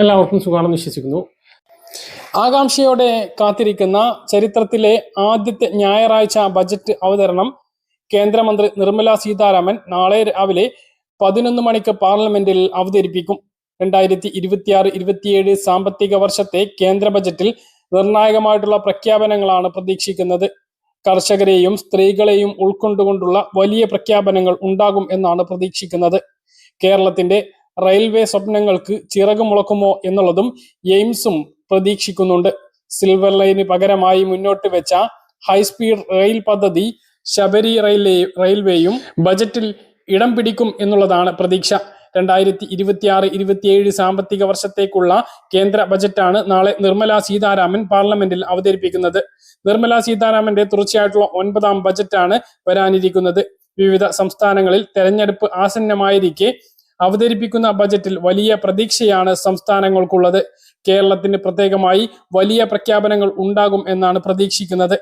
എല്ലാവർക്കും സുഖമാണെന്ന് വിശ്വസിക്കുന്നു. ആകാംക്ഷയോടെ കാത്തിരിക്കുന്ന ചരിത്രത്തിലെ ആദ്യത്തെ ഞായറാഴ്ച ബജറ്റ് അവതരണം കേന്ദ്രമന്ത്രി നിർമ്മല സീതാരാമൻ നാളെ രാവിലെ പതിനൊന്ന് മണിക്ക് പാർലമെന്റിൽ അവതരിപ്പിക്കും. രണ്ടായിരത്തി ഇരുപത്തിയാറ് ഇരുപത്തിയേഴ് സാമ്പത്തിക വർഷത്തെ കേന്ദ്ര ബജറ്റിൽ നിർണായകമായിട്ടുള്ള പ്രഖ്യാപനങ്ങളാണ് പ്രതീക്ഷിക്കുന്നത്. കർഷകരെയും സ്ത്രീകളെയും ഉൾക്കൊണ്ടുകൊണ്ടുള്ള വലിയ പ്രഖ്യാപനങ്ങൾ ഉണ്ടാകും എന്നാണ് പ്രതീക്ഷിക്കുന്നത്. കേരളത്തിന്റെ റെയിൽവേ സ്വപ്നങ്ങൾക്ക് ചിറക് മുളക്കുമോ എന്നുള്ളതും എയിംസും പ്രതീക്ഷിക്കുന്നുണ്ട്. സിൽവർ ലൈന് പകരമായി മുന്നോട്ട് വെച്ച ഹൈസ്പീഡ് റെയിൽ പദ്ധതി ശബരി റെയിൽവേ റെയിൽവേയും ബജറ്റിൽ ഇടം പിടിക്കും എന്നുള്ളതാണ് പ്രതീക്ഷ. രണ്ടായിരത്തി ഇരുപത്തിയാറ് ഇരുപത്തിയേഴ് സാമ്പത്തിക വർഷത്തേക്കുള്ള കേന്ദ്ര ബജറ്റാണ് നാളെ നിർമ്മല സീതാരാമൻ പാർലമെന്റിൽ അവതരിപ്പിക്കുന്നത്. നിർമ്മല സീതാരാമന്റെ തുടർച്ചയായിട്ടുള്ള ഒൻപതാം ബജറ്റാണ് വരാനിരിക്കുന്നത്. വിവിധ സംസ്ഥാനങ്ങളിൽ തെരഞ്ഞെടുപ്പ് ആസന്നമായിരിക്കെ അവതരിപ്പിക്കുന്ന ബജറ്റിൽ വലിയ പ്രതീക്ഷയാണ് സംസ്ഥാനങ്ങൾക്കുള്ളത്. കേരളത്തിന് പ്രത്യേകമായി വലിയ പ്രഖ്യാപനങ്ങൾ ഉണ്ടാകും എന്നാണ് പ്രതീക്ഷിക്കുന്നത്.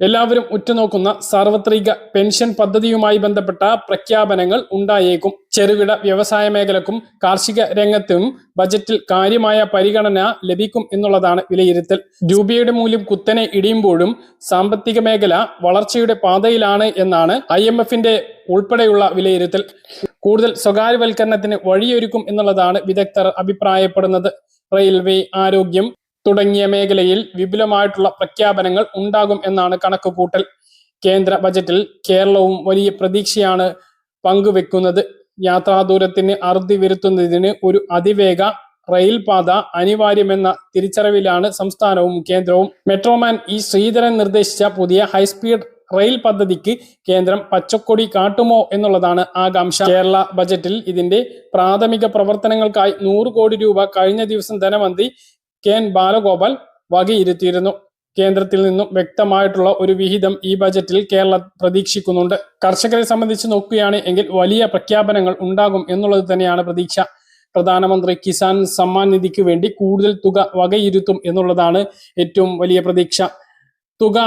എല്ലാവരും ഉറ്റുനോക്കുന്ന സാർവത്രിക പെൻഷൻ പദ്ധതിയുമായി ബന്ധപ്പെട്ട പ്രഖ്യാപനങ്ങൾ ഉണ്ടായേക്കും. ചെറുകിട വ്യവസായ മേഖലക്കും കാർഷിക രംഗത്തും ബജറ്റിൽ കാര്യമായ പരിഗണന ലഭിക്കും എന്നുള്ളതാണ് വിലയിരുത്തൽ. രൂപയുടെ മൂല്യം കുത്തനെ ഇടിയുമ്പോഴും സാമ്പത്തിക മേഖല വളർച്ചയുടെ പാതയിലാണ് എന്നാണ് ഐ ഉൾപ്പെടെയുള്ള വിലയിരുത്തൽ. കൂടുതൽ സ്വകാര്യവൽക്കരണത്തിന് വഴിയൊരുക്കും എന്നുള്ളതാണ് വിദഗ്ധർ അഭിപ്രായപ്പെടുന്നത്. റെയിൽവേ ആരോഗ്യം തുടങ്ങിയ മേഖലയിൽ വിപുലമായിട്ടുള്ള പ്രഖ്യാപനങ്ങൾ ഉണ്ടാകും എന്നാണ് കണക്കുകൂട്ടൽ. കേന്ദ്ര ബജറ്റിൽ കേരളവും വലിയ പ്രതീക്ഷയാണ് പങ്കുവെക്കുന്നത്. യാത്രാദൂരത്തിന് അറുതി വരുത്തുന്നതിന് ഒരു അതിവേഗ റെയിൽ പാത അനിവാര്യമെന്ന തിരിച്ചറിവിലാണ് സംസ്ഥാനവും കേന്ദ്രവും. മെട്രോമാൻ ഇ ശ്രീധരൻ നിർദ്ദേശിച്ച പുതിയ ഹൈസ്പീഡ് റെയിൽ പദ്ധതിക്ക് കേന്ദ്രം പച്ചക്കൊടി കാട്ടുമോ എന്നുള്ളതാണ് ആകാംക്ഷ. കേരള ബജറ്റിൽ ഇതിന്റെ പ്രാഥമിക പ്രവർത്തനങ്ങൾക്കായി നൂറ് കോടി രൂപ കഴിഞ്ഞ ദിവസം ധനമന്ത്രി കെ എൻ ബാലഗോപാൽ വകയിരുത്തിയിരുന്നു. കേന്ദ്രത്തിൽ നിന്നും വ്യക്തമായിട്ടുള്ള ഒരു വിഹിതം ഈ ബജറ്റിൽ കേരളം പ്രതീക്ഷിക്കുന്നുണ്ട്. കർഷകരെ സംബന്ധിച്ച് നോക്കുകയാണ് എങ്കിൽ വലിയ പ്രഖ്യാപനങ്ങൾ ഉണ്ടാകും എന്നുള്ളത് തന്നെയാണ് പ്രതീക്ഷ. പ്രധാനമന്ത്രി കിസാൻ സമ്മാൻ നിധിക്ക് വേണ്ടി കൂടുതൽ തുക വകയിരുത്തും എന്നുള്ളതാണ് ഏറ്റവും വലിയ പ്രതീക്ഷ. തുക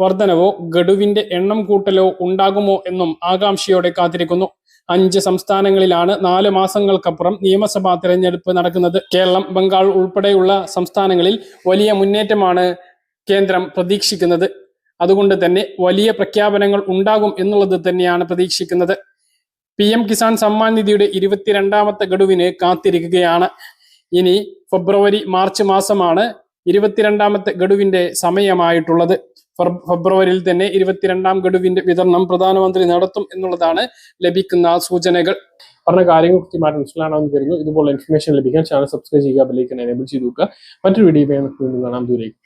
വർധനവോ ഗഡുവിന്റെ എണ്ണം കൂട്ടലോ ഉണ്ടാകുമോ എന്നും ആകാംക്ഷയോടെ കാത്തിരിക്കുന്നു. അഞ്ച് സംസ്ഥാനങ്ങളിലാണ് നാല് മാസങ്ങൾക്കപ്പുറം നിയമസഭാ തെരഞ്ഞെടുപ്പ് നടക്കുന്നത്. കേരളം ബംഗാൾ ഉൾപ്പെടെയുള്ള സംസ്ഥാനങ്ങളിൽ വലിയ മുന്നേറ്റമാണ് കേന്ദ്രം പ്രതീക്ഷിക്കുന്നത്. അതുകൊണ്ട് തന്നെ വലിയ പ്രഖ്യാപനങ്ങൾ ഉണ്ടാകും എന്നുള്ളത് തന്നെയാണ് പ്രതീക്ഷിക്കുന്നത്. പി എം കിസാൻ സമ്മാൻ നിധിയുടെ ഇരുപത്തിരണ്ടാമത്തെ ഗഡുവിന് കാത്തിരിക്കുകയാണ്. ഇനി ഫെബ്രുവരി മാർച്ച് മാസമാണ് ഇരുപത്തിരണ്ടാമത്തെ ഗഡുവിന്റെ സമയമായിട്ടുള്ളത്. ഫെബ്രുവരിയിൽ തന്നെ ഇരുപത്തിരണ്ടാം ഗഡുവിന്റെ വിതരണം പ്രധാനമന്ത്രി നടത്തും എന്നുള്ളതാണ് ലഭിക്കുന്ന സൂചനകൾ. പറഞ്ഞ കാര്യങ്ങൾ കൃത്യമായിട്ട് മനസ്സിലാണെന്ന് കരുതുന്നു. ഇതുപോലെ ഇൻഫർമേഷൻ ലഭിക്കാൻ ചാനൽ സബ്സ്ക്രൈബ് ചെയ്യുക ബെല്ലൈക്കൻ എനേബിൾ ചെയ്തു നോക്കുക മറ്റൊരു വീഡിയോ കാണാൻ കാണാം. ദൂരേക്ക്.